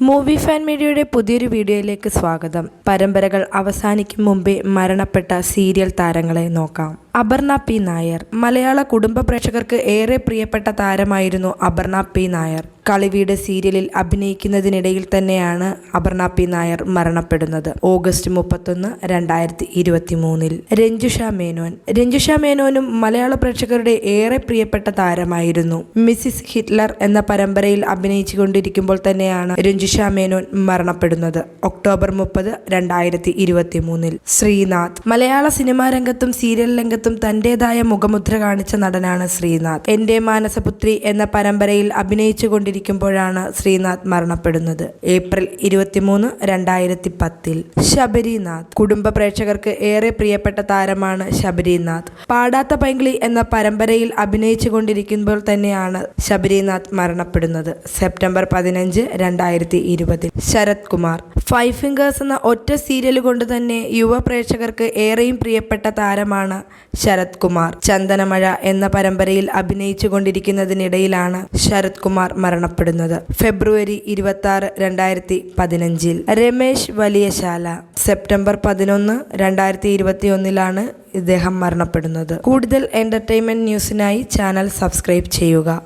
Movie fan മീഡിയയുടെ പുതിയൊരു വീഡിയോയിലേക്ക് സ്വാഗതം. പരമ്പരകൾ അവസാനിക്കും മുമ്പേ മരണപ്പെട്ട സീരിയൽ താരങ്ങളെ നോക്കാം. അപർണ പി. നായർ. മലയാള കുടുംബ പ്രേക്ഷകർക്ക് ഏറെ പ്രിയപ്പെട്ട താരമായിരുന്നു അപർണ പി. നായർ. കളിവീട് സീരിയലിൽ അഭിനയിക്കുന്നതിനിടയിൽ തന്നെയാണ് അപർണ പി. നായർ മരണപ്പെടുന്നത്. ഓഗസ്റ്റ് മുപ്പത്തൊന്ന് രണ്ടായിരത്തി ഇരുപത്തി മൂന്നിൽ രഞ്ജുഷ മേനോൻ. രഞ്ജുഷ മേനോനും മലയാള പ്രേക്ഷകരുടെ ഏറെ പ്രിയപ്പെട്ട താരമായിരുന്നു. മിസിസ് ഹിറ്റ്ലർ എന്ന പരമ്പരയിൽ അഭിനയിച്ചുകൊണ്ടിരിക്കുമ്പോൾ തന്നെയാണ് രഞ്ജുഷ മേനോൻ മരണപ്പെടുന്നത്. ഒക്ടോബർ മുപ്പത് രണ്ടായിരത്തി ഇരുപത്തി മൂന്നിൽ ശ്രീനാഥ്. മലയാള സിനിമാ രംഗത്തും സീരിയൽ രംഗത്തും തന്റേതായ മുഖമുദ്ര കാണിച്ച നടനാണ് ശ്രീനാഥ്. എന്റെ മാനസപുത്രി എന്ന പരമ്പരയിൽ അഭിനയിച്ചു കൊണ്ടിരിക്കുമ്പോഴാണ് ശ്രീനാഥ് മരണപ്പെടുന്നത്. ഏപ്രിൽ ഇരുപത്തിമൂന്ന് രണ്ടായിരത്തി പത്തിൽ ശബരിനാഥ്. കുടുംബ പ്രേക്ഷകർക്ക് ഏറെ പ്രിയപ്പെട്ട താരമാണ് ശബരിനാഥ്. പാടാത്ത പൈങ്കിളി എന്ന പരമ്പരയിൽ അഭിനയിച്ചു കൊണ്ടിരിക്കുമ്പോൾ തന്നെയാണ് ശബരിനാഥ് മരണപ്പെടുന്നത്. സെപ്റ്റംബർ പതിനഞ്ച് രണ്ടായിരത്തി ഇരുപതിൽ. ശരത് കുമാർ ഫൈവ് ഫിംഗേഴ്സ് എന്ന ഒറ്റ സീരിയൽ കൊണ്ട് തന്നെ യുവ പ്രേക്ഷകർക്ക് ഏറെയും പ്രിയപ്പെട്ട താരമാണ് ശരത് കുമാർ. ചന്ദനമഴ എന്ന പരമ്പരയിൽ അഭിനയിച്ചു കൊണ്ടിരിക്കുന്നതിനിടയിലാണ് ശരത് കുമാർ മരണപ്പെടുന്നത്. ഫെബ്രുവരി ഇരുപത്തി ആറ് രണ്ടായിരത്തി പതിനഞ്ചിൽ. രമേശ് വലിയശാല. സെപ്റ്റംബർ പതിനൊന്ന് രണ്ടായിരത്തി ഇരുപത്തി ഒന്നിലാണ് ഇദ്ദേഹം മരണപ്പെടുന്നത്. കൂടുതൽ എന്റർടൈൻമെന്റ് ന്യൂസിനായി ചാനൽ സബ്സ്ക്രൈബ് ചെയ്യുക.